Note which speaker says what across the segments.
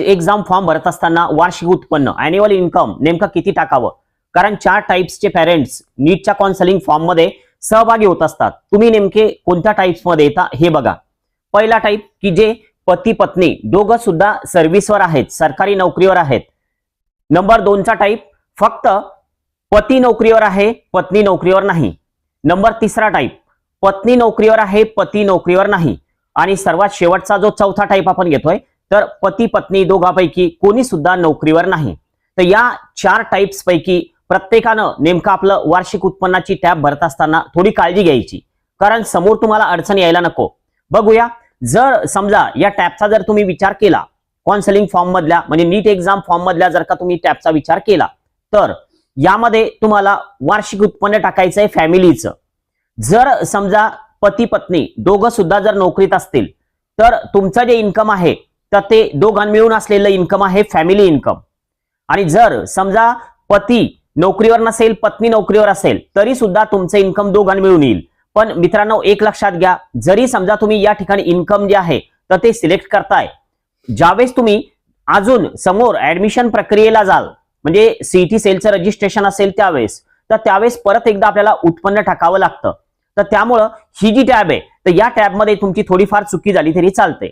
Speaker 1: Exam form भरत असताना वार्षिक उत्पन्न अॅन्युअल इन्कम नेमकं किती टाकावं? कारण चार टाईप्सचे पॅरेंट्स नीटच्या काउन्सिलिंग फॉर्ममध्ये सहभागी होत असतात. तुम्ही नेमके कोणत्या टाइप्समध्ये येता हे बघा. पहिला टाईप की जे पती पत्नी दोघं सुद्धा सर्व्हिसवर आहेत सरकारी नोकरीवर आहेत. नंबर दोनचा टाईप फक्त पती नोकरीवर आहे पत्नी नोकरीवर नाही. नंबर तिसरा टाईप पत्नी नोकरीवर आहे पती नोकरीवर नाही. आणि सर्वात शेवटचा जो चौथा टाईप आपण घेतोय तर पती पत्नी दोघांपैकी कोणी सुद्धा नोकरीवर नाही. तर या चार टाईप्स पैकी प्रत्येकानं नेमकं आपलं वार्षिक उत्पन्नाची टॅब भरत असताना थोडी काळजी घ्यायची. कारण समोर तुम्हाला अडचण यायला नको. बघूया जर समजा या टॅबचा जर तुम्ही विचार केला कॉन्सलिंग फॉर्म मधल्या म्हणजे नीट एक्झाम फॉर्म मधल्या जर का तुम्ही टॅबचा विचार केला तर यामध्ये तुम्हाला वार्षिक उत्पन्न टाकायचं आहे फॅमिलीचं. जर समजा पती पत्नी दोघं सुद्धा जर नोकरीत असतील तर तुमचं जे इन्कम आहे तर ते दोघां मिळून असलेलं इन्कम आहे फॅमिली इन्कम आणि जर समजा पती नोकरीवर नसेल पत्नी नोकरीवर असेल तरी सुद्धा तुमचं इन्कम दोघां मिळून येईल. पण मित्रांनो एक लक्षात घ्या जरी समजा तुम्ही या ठिकाणी इन्कम जे आहे तर ते सिलेक्ट करताय. ज्यावेळेस तुम्ही अजून समोर ऍडमिशन प्रक्रियेला जाल म्हणजे सीईटी सेलचं रजिस्ट्रेशन असेल त्यावेळेस तर त्यावेळेस परत एकदा आपल्याला उत्पन्न टाकावं लागतं. तर त्यामुळं ही जी टॅब आहे तर या टॅबमध्ये तुमची थोडीफार चुकी झाली तरी चालते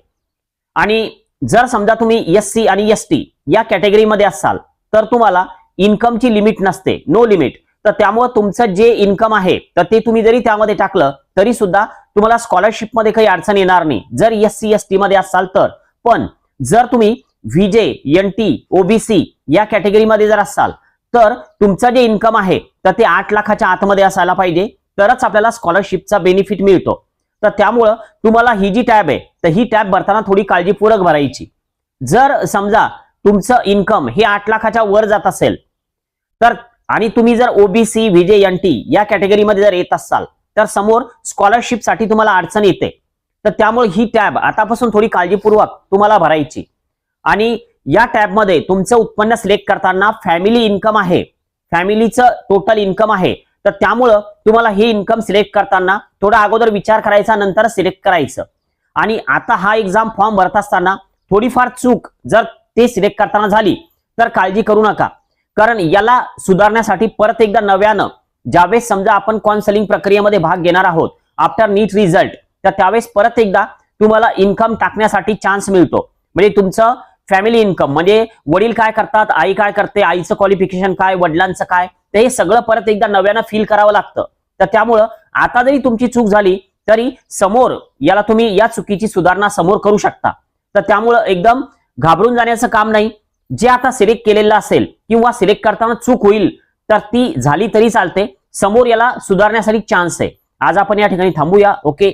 Speaker 1: आणि जर समजा तुम्ही एस सी आणि एस टी या कॅटेगरीमध्ये असाल तर तुम्हाला इन्कमची लिमिट नसते नो लिमिट. तर त्यामुळे तुमचं जे इन्कम आहे तर ते तुम्ही जरी त्यामध्ये टाकलं तरी सुद्धा तुम्हाला स्कॉलरशिपमध्ये काही अडचण येणार नाही. जर एस सी एस टी मध्ये असाल तर. पण जर तुम्ही व्हीजे एन टी ओबीसी या कॅटेगरीमध्ये जर असाल तर तुमचं जे इन्कम आहे तर ते आठ लाखाच्या आतमध्ये असायला पाहिजे. तरच आपल्याला स्कॉलरशिपचा बेनिफिट मिळतो. तर त्यामुळं तुम्हाला ही जी टॅब आहे तर ही टॅब भरताना थोडी काळजीपूर्वक भरायची. जर समजा तुमचं इन्कम हे आठ लाखाच्या वर जात असेल तर आणि तुम्ही जर ओबीसी विजे एन टी या कॅटेगरीमध्ये जर येत असाल तर समोर स्कॉलरशिपसाठी तुम्हाला अडचण येते. तर त्यामुळे ही टॅब आतापासून थोडी काळजीपूर्वक तुम्हाला भरायची. आणि या टॅबमध्ये तुमचं उत्पन्न सिलेक्ट करताना फॅमिली इन्कम आहे. फॅमिलीचं टोटल इन्कम आहे. तर त्यामुळं तुम्हाला हे इन्कम सिलेक्ट करताना थोडा अगोदर विचार करायचा नंतर सिलेक्ट करायचं. आणि आता हा एक्झाम फॉर्म भरत असताना थोडीफार चूक जर ते सिलेक्ट करताना झाली तर काळजी करू नका. कारण याला सुधारण्यासाठी परत एकदा नव्यानं ज्यावेळेस समजा आपण कॉन्सलिंग प्रक्रियेमध्ये भाग घेणार आहोत आफ्टर नीट रिझल्ट तर त्यावेळेस परत एकदा तुम्हाला इन्कम टाकण्यासाठी चान्स मिळतो. म्हणजे तुमचं फॅमिली इन्कम म्हणजे वडील काय करतात आई काय करते आईचं क्वालिफिकेशन काय वडिलांचं काय तर हे सगळं परत एकदा नव्यानं फील करावं लागतं. तर त्यामुळं आता जरी तुमची चूक झाली तरी समोर याला तुम्ही या चुकीची सुधारणा समोर करू शकता. तर त्यामुळं एकदम घाबरून जाण्याचं काम नाही. जे आता सिलेक्ट केलेलं असेल किंवा सिलेक्ट करताना चूक होईल तर ती झाली तरी चालते. समोर याला सुधारण्यासाठी चान्स आहे. आज आपण या ठिकाणी थांबूया. ओके